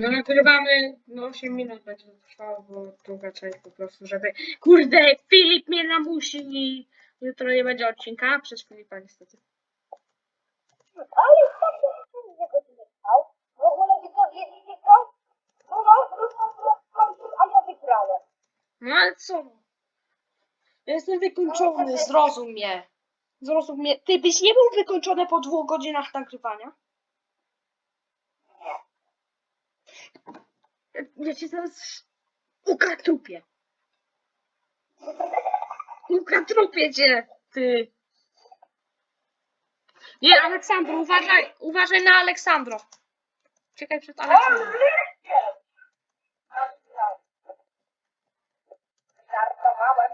No nagrywamy, no 8 minut będzie to trwało, bo druga część po prostu, żeby... Kurde, Filip mnie namusi i jutro nie będzie odcinka przez Filipa niestety. Ale tak to się z niego zmyślał. W ogóle widzowie widzicie to? No no, no, a ja wygrałem. No ale co? Ja jestem wykończony, zrozum mnie. Zrozum mnie. Ty byś nie był wykończony po dwóch godzinach nagrywania? Ja, cię zaraz ukatrupię. Ukatrupię cię, ty. Nie, Aleksandro, uważaj, uważaj na Aleksandro. Czekaj przed Aleksandrą. Żartowałem.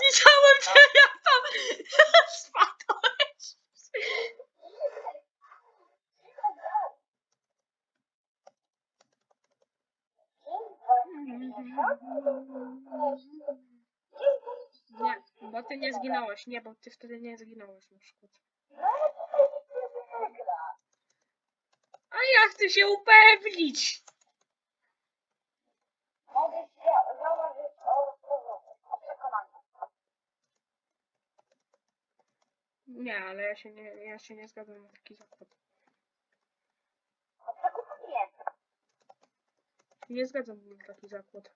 Widziałem cię, jak tam spadłeś. Nie, bo ty nie zginąłeś. Nie, bo ty wtedy nie zginąłeś na przykład. A ja chcę się upewnić. Nie, ale ja się nie, ja się nie zgadzam na taki zakład. O przekonanie. Nie zgadzam na taki zakład.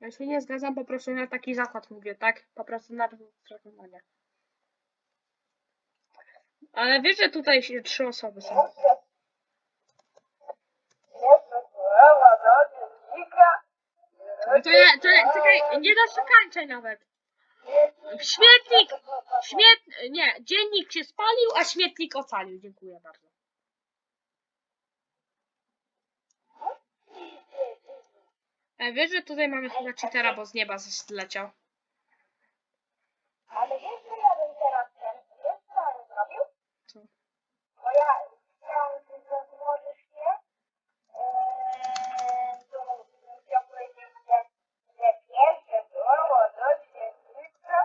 Ja się nie zgadzam po prostu na taki zakład, mówię, tak? Po prostu na przekonania. Ale wiesz, że tutaj się trzy osoby są. No to ja, to ja, czekaj, nie doczekańczaj nawet. Śmietnik! Śmiet... Nie, dziennik się spalił, a śmietnik ocalił. Dziękuję bardzo. E, wiesz, że tutaj mamy chyba cheatera, bo z nieba zleciał. Ale wiesz, że ja bym teraz ten, wiesz co ja bym zrobił? Co? Bo ja chciałam, że złożysz się, eee, powiedzieć, że, było do świetlicza.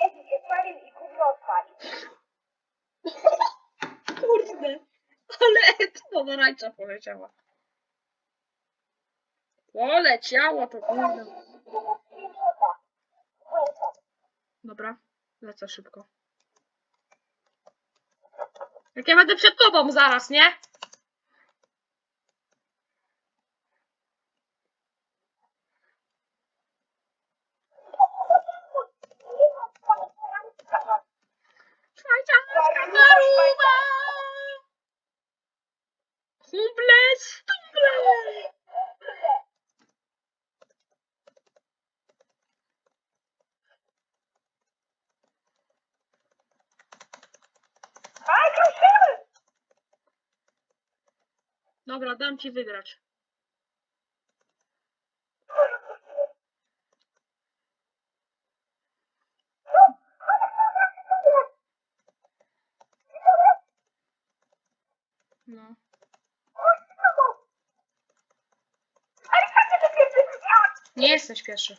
Jeśli się spalił i gówno odpalił. Kurde, ale pomarańcza poleciała. Poleciało to kurde. Dobra, lecę szybko. Jak ja będę przed tobą zaraz, nie? Dobra, dam ci wygrać. No. Nie jesteś pierwszy.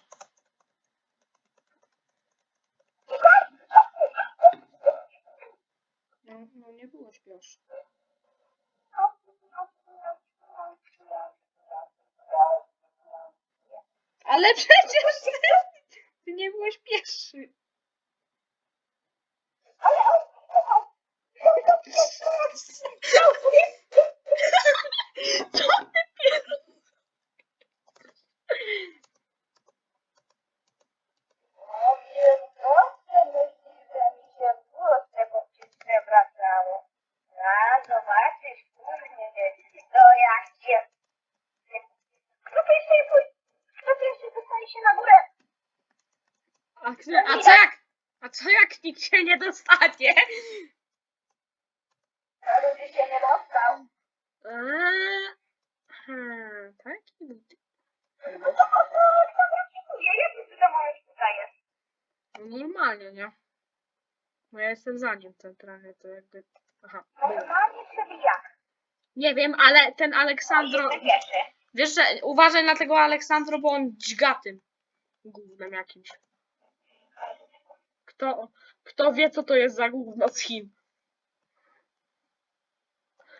No, no nie byłeś pierwszy. Ale przecież ty, ty nie byłeś pierwszy. Ale on Co ty pierwszy? No więc proszę myślisz, że mi się włosy poprzeczne wracało. A zobaczysz później, to jak się... Kto pierwszy pójdzie? Kto pierwszy dostanie się na górę? A, kto- a co jak? A co jak nikt się nie dostanie? A ludzie się nie dostał. Eee, hmm, taki No to po kto wróciłuje? Jak ty to możesz tutaj jest? No normalnie, nie? Bo ja jestem za nim ten trochę, to jakby... Aha. Normalnie, jak? Nie wiem, ale ten Aleksandro... Jestem. Wiesz, że uważaj na tego Aleksandro, bo on dźga tym gównem jakimś. Kto, kto wie, co to jest za gówno z Chin?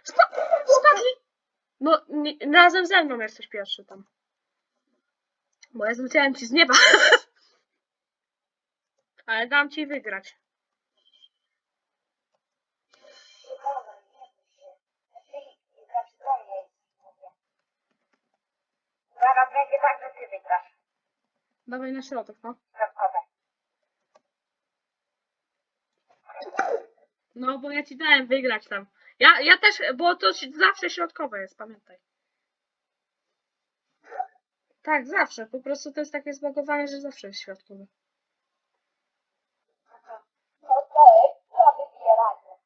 Spa spadli! No, nie, razem ze mną jesteś pierwszy tam. Bo ja zleciałem ci z nieba. Ale dam ci wygrać. Zaraz będzie tak, że ty wygrasz. Dawaj na środek, no. Środkowe. No, bo ja ci dałem wygrać tam. Ja, ja też, bo to zawsze środkowe jest, pamiętaj. Tak, zawsze. Po prostu to jest takie zbagowane, że zawsze jest środkowe. Wybieranie?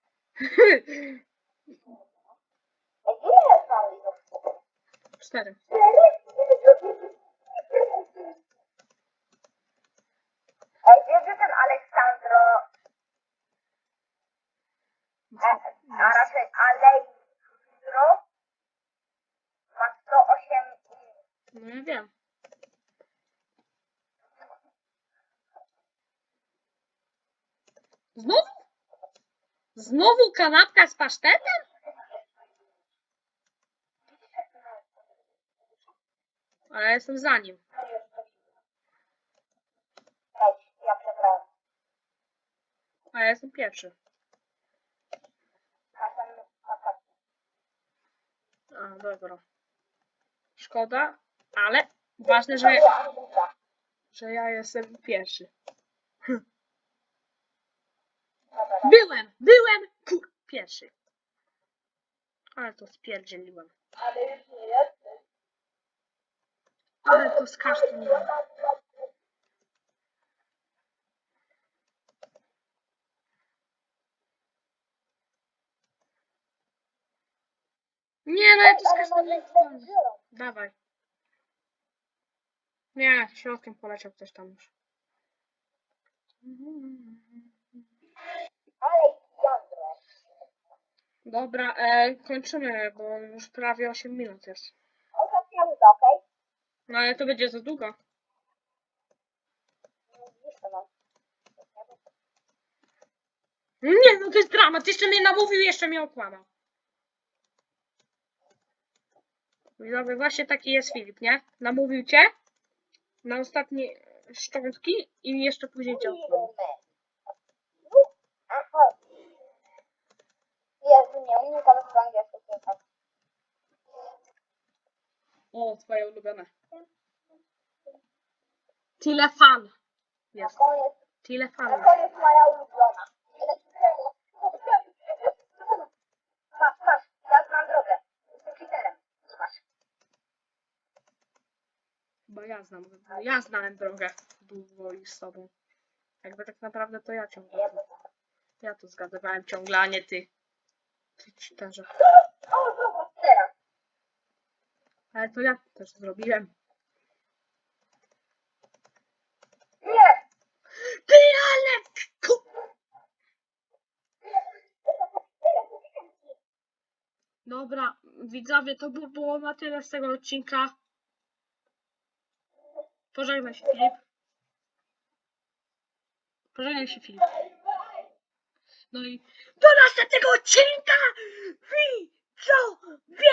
Ile jest małych Cztery. Ej, wiesz, że ten Aleksandro, a, raczej Alejandro ma 108 minut. No ja wiem. Znowu? Znowu kanapka z pasztetem? Ale ja jestem za nim. A ja jestem pierwszy. A ten ostatni. A, dobra. Szkoda, ale ważne, że, że ja jestem pierwszy. Byłem, byłem, kur, pierwszy. Ale to spierdzieliłem. Ale już nie. Ale to skasztaniłem. Nie, no ja to skasztaniłem. Dawaj. Nie, środkiem poleciał ktoś tam już. Alejandro. Dobra, e, kończymy, bo już prawie 8 minut jest. Ostatnia minuta, okej? No ale to będzie za długo. Jeszcze mam. Nie, no to jest dramat. Jeszcze mnie namówił, jeszcze mnie okłamał. Widzowie, właśnie taki jest Filip, nie? Namówił cię na ostatnie szczątki i jeszcze później cię. Aha. Jezu, nie, umiem teraz po angielsku słychać. O, twoje ulubione. Tyle fan. Jest. Tyle fan. koniec moja ulubiona. Patrz, patrz, ja znam drogę. Jestem cheaterem. Patrz. Bo ja znam. Ja znałem drogę długo i z sobą. Jakby tak naprawdę to ja ciągle. Ja to zgadywałem ciągle, a nie ty. Ty cheaterze. O, zobacz teraz. Ale to ja też zrobiłem. Nie! Ty, ale... Dobra, widzowie, to by było na tyle z tego odcinka. Pożegnaj się, Filip. Pożegnaj się, Filip. No i do następnego odcinka! Widzowie!